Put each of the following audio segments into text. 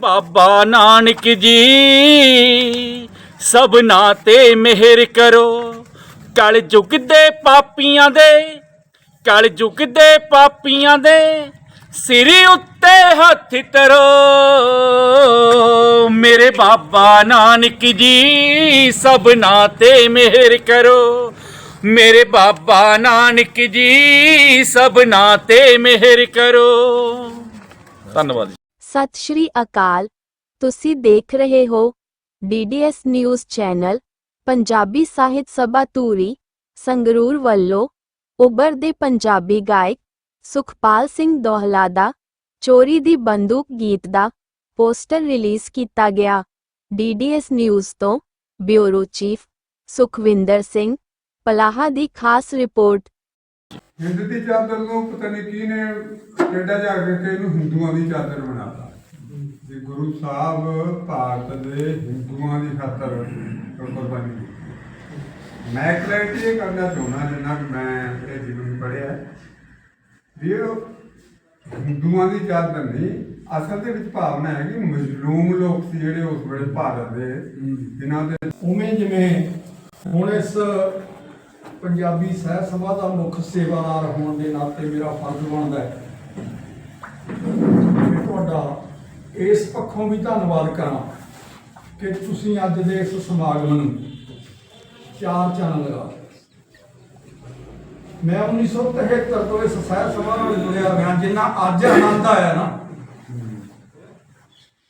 ਬਾਬਾ ਨਾਨਕ ਜੀ, ਸਭਨਾ ਤੇ ਮਿਹਰ ਕਰੋ। ਕਲ ਯੁਗ ਦੇ ਪਾਪੀਆਂ ਦੇ, ਕਲ ਯੁਗ ਦੇ ਪਾਪੀਆਂ ਦੇ ਸਿਰ ਉੱਤੇ ਹੱਥ ਧਰੋ। ਮੇਰੇ ਬਾਬਾ ਨਾਨਕ ਜੀ, ਸਭਨਾ ਤੇ ਮਿਹਰ ਕਰੋ। ਮੇਰੇ ਬਾਬਾ ਨਾਨਕ ਜੀ, ਸਭਨਾ ਤੇ ਮਿਹਰ ਕਰੋ। ਧੰਨਵਾਦ ਸਤਿ ਸ਼੍ਰੀ ਅਕਾਲ। ਤੁਸੀਂ ਦੇਖ ਰਹੇ ਹੋ DDS news channel, Punjabi Sahit Sabha Dhuri, Sangrur ਵੱਲੋਂ ਉਭਰਦੇ ਪੰਜਾਬੀ ਗਾਇਕ ਸੁਖਪਾਲ ਸਿੰਘ ਦੋਹਲਾ ਦਾ ਚੋਰੀ ਦੀ ਬੰਦੂਕ ਗੀਤ ਦਾ ਪੋਸਟਰ ਰਿਲੀਜ਼ ਕੀਤਾ ਗਿਆ। ਡੀਡੀਐਸ ਨਿਊਜ਼ ਤੋਂ ਬਿਊਰੋ ਚੀਫ ਸੁਖਵਿੰਦਰ ਸਿੰਘ ਪਲਾਹਾ ਦੀ ਖਾਸ ਰਿਪੋਰਟ ਹਿੰਦ ਦੀ ਚਾਦਰ ਨੂੰ ਪਤਾ ਨਹੀਂ ਕੀ ਨੇ ਟੇਡਾ ਜਾ ਕੇ ਤੇ ਇਹਨੂੰ ਹਿੰਦੂਆਂ ਦੀ ਚਾਦਰ ਬਣਾਤਾ। ਵੀ ਗੁਰੂ ਸਾਹਿਬ ਭਾਰਤ ਦੇ ਹਿੰਦੂਆਂ ਦੀ ਖਾਤਰ ਕੁਰਬਾਨੀ ਦਿੱਤੀ। ਮੈਂ ਕਲੈਰਿਟੀ ਇਹ ਕਰਨਾ ਚਾਹੁੰਦਾ ਜਿੰਨਾ ਕਿ ਮੈਂ ਇਹ ਜੀਵਨ ਪੜਿਆ ਵੀ ਹਿੰਦੂਆਂ ਦੀ ਚਾਦਰ ਨਹੀਂ ਅਸਲ ਦੇ ਵਿੱਚ ਭਾਵਨਾ ਹੈ ਕਿ ਮਜ਼ਲੂਮ ਲੋਕ ਸੀ ਜਿਹੜੇ ਉਸ ਵੇਲੇ ਭਾਰਤ ਦੇ ਜਿਨ੍ਹਾਂ ਦੇ ਉਵੇਂ ਜਿਵੇਂ ਹੁਣ ਇਸ ਪੰਜਾਬੀ ਸਹਿ ਸਭਾ ਦਾ ਮੁੱਖ ਸੇਵਾਦਾਰ ਹੋਣ ਦੇ ਨਾਤੇ ਮੇਰਾ ਫਰਜ਼ ਬਣਦਾ ਹੈ ਕਿ ਤੁਹਾਡਾ ਇਸ ਪੱਖੋਂ ਵੀ ਧੰਨਵਾਦ ਕਰਾਂ ਕਿ ਤੁਸੀਂ ਅੱਜ ਦੇ ਇਸ ਸਮਾਗਮ ਨੂੰ ਚਾਰ ਚੰਨ ਲਗਾ ਦਿੱਤੇ। ਮੈਂ 1973 ਤੋਂ ਇਸ ਸਹਿ ਸਭਾ ਨਾਲ ਜੁੜਿਆ ਗਿਆ ਜਿੰਨਾ ਅੱਜ ਆਨੰਦ ਆਇਆ ਨਾ,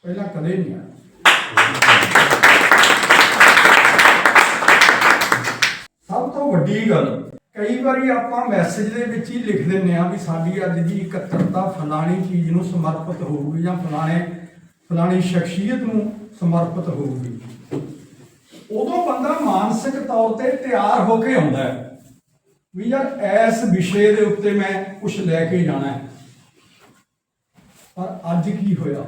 ਪਹਿਲਾਂ ਕਦੇ ਨਹੀਂ ਆਇਆ ਵੱਡੀ ਗੱਲ। ਕਈ ਵਾਰੀ ਆਪਾਂ ਮੈਸੇਜ ਦੇ ਵਿੱਚ ਹੀ ਲਿਖ ਦਿੰਨੇ ਆ ਵੀ ਸਾਡੀ ਅੱਜ ਦੀ ਇਕੱਤਰਤਾ ਫਲਾਣੀ ਚੀਜ਼ ਨੂੰ ਸਮਰਪਿਤ ਹੋਊਗੀ ਜਾਂ ਫਲਾਣੇ, ਫਲਾਣੀ ਸ਼ਖਸੀਅਤ ਨੂੰ ਸਮਰਪਿਤ ਹੋਊਗੀ। ਉਦੋਂ ਬੰਦਾ ਮਾਨਸਿਕ ਤੌਰ ਤੇ ਤਿਆਰ ਹੋ ਕੇ ਆਉਂਦਾ ਹੈ ਵੀ ਯਾਰ ਇਸ ਵਿਸ਼ੇ ਦੇ ਉੱਤੇ ਮੈਂ ਕੁਝ ਲੈ ਕੇ ਜਾਣਾ ਹੈ। ਪਰ ਅੱਜ ਕੀ ਹੋਇਆ?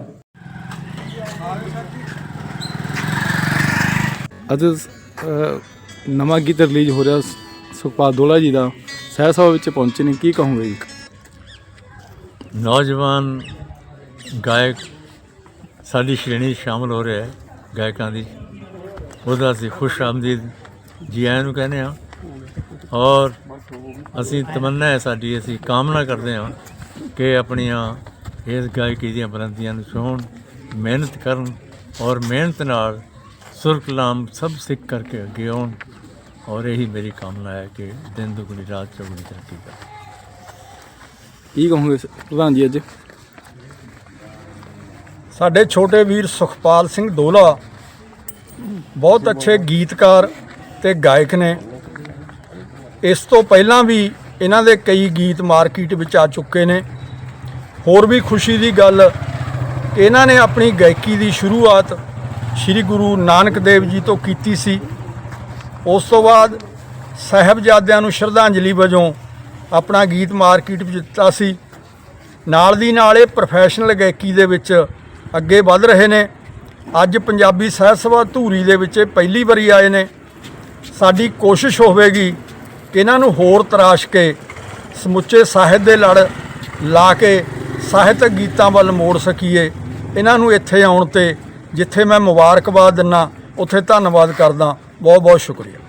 ਅੱਜ ਨਵਾਂ ਗੀਤ ਰਿਲੀਜ਼ ਹੋ ਰਿਹਾ ਸੁਖਪਾਲ ਦੋਲਾ ਜੀ ਦਾ ਸਹਿ ਸਭਾ ਵਿੱਚ ਪਹੁੰਚੇ ਨੇ, ਕੀ ਕਹੋਗੇ ਜੀ? ਨੌਜਵਾਨ ਗਾਇਕ ਸਾਡੀ ਸ਼੍ਰੇਣੀ 'ਚ ਸ਼ਾਮਲ ਹੋ ਰਿਹਾ ਹੈ, ਗਾਇਕਾਂ ਦੀ। ਉਹਦਾ ਅਸੀਂ ਖੁਸ਼ ਆਮਦੀਦ ਜੀ ਆਇਆਂ ਨੂੰ ਕਹਿੰਦੇ ਹਾਂ। ਔਰ ਅਸੀਂ ਤਮੰਨਾ ਹੈ ਸਾਡੀ, ਅਸੀਂ ਕਾਮਨਾ ਕਰਦੇ ਹਾਂ ਕਿ ਆਪਣੀਆਂ ਇਸ ਗਾਇਕੀ ਦੀਆਂ ਬੁਲੰਦੀਆਂ ਨੂੰ ਛੋਣ ਮਿਹਨਤ ਕਰਨ ਔਰ ਮਿਹਨਤ ਨਾਲ ਸੁਰ ਕਲਾਮ ਸਭ ਸਿੱਖ ਕਰਕੇ ਅੱਗੇ ਆਉਣ। ਔਰ ਇਹੀ ਮੇਰੀ ਕਾਮਨਾ ਹੈ ਕਿ ਦਿਨ ਦੁਗਣੀ ਰਾਤ ਚੌਗੁਣੀ ਤਰੱਕੀ ਕਰਨ ਕੀ ਕਹੋਗੇ ਪ੍ਰਧਾਨ ਜੀ ਅੱਜ? ਸਾਡੇ ਛੋਟੇ ਵੀਰ ਸੁਖਪਾਲ ਸਿੰਘ ਦੋਲਾ ਬਹੁਤ ਅੱਛੇ ਗੀਤਕਾਰ ਤੇ ਗਾਇਕ ਨੇ। ਇਸ ਤੋਂ ਪਹਿਲਾਂ ਵੀ ਇਹਨਾਂ ਦੇ ਕਈ ਗੀਤ ਮਾਰਕੀਟ ਵਿੱਚ ਆ ਚੁੱਕੇ ਨੇ। ਹੋਰ ਵੀ ਖੁਸ਼ੀ ਦੀ ਗੱਲ ਇਹਨਾਂ ਨੇ ਆਪਣੀ ਗਾਇਕੀ ਦੀ ਸ਼ੁਰੂਆਤ ਸ੍ਰੀ ਗੁਰੂ ਨਾਨਕ ਦੇਵ ਜੀ ਤੋਂ ਕੀਤੀ ਸੀ। ਉਸ ਤੋਂ ਬਾਅਦ ਸਾਹਿਬਜ਼ਾਦਿਆਂ ਨੂੰ ਸ਼ਰਧਾਂਜਲੀ ਵਜੋਂ ਆਪਣਾ ਗੀਤ ਮਾਰਕੀਟ ਵਿੱਚ ਦਿੱਤਾ ਸੀ। ਨਾਲ ਦੀ ਨਾਲ ਇਹ ਪ੍ਰੋਫੈਸ਼ਨਲ ਗਾਇਕੀ ਦੇ ਵਿੱਚ ਅੱਗੇ ਵੱਧ ਰਹੇ ਨੇ। ਅੱਜ ਪੰਜਾਬੀ ਸਾਹਿਤ ਸਭਾ ਧੂਰੀ ਦੇ ਵਿੱਚ ਇਹ ਪਹਿਲੀ ਵਾਰੀ ਆਏ ਨੇ। ਸਾਡੀ ਕੋਸ਼ਿਸ਼ ਹੋਵੇਗੀ ਕਿ ਇਹਨਾਂ ਨੂੰ ਹੋਰ ਤਰਾਸ਼ ਕੇ ਸਮੁੱਚੇ ਸਾਹਿਤ ਦੇ ਲੜ ਲਾ ਕੇ ਸਾਹਿਤਕ ਗੀਤਾਂ ਵੱਲ ਮੋੜ ਸਕੀਏ। ਇਹਨਾਂ ਨੂੰ ਇੱਥੇ ਆਉਣ ਤੇ ਜਿੱਥੇ ਮੈਂ ਮੁਬਾਰਕਬਾਦ ਦਿੰਨਾ, ਉੱਥੇ ਧੰਨਵਾਦ ਕਰਦਾ। ਬਹੁਤ ਬਹੁਤ ਸ਼ੁਕਰੀਆ।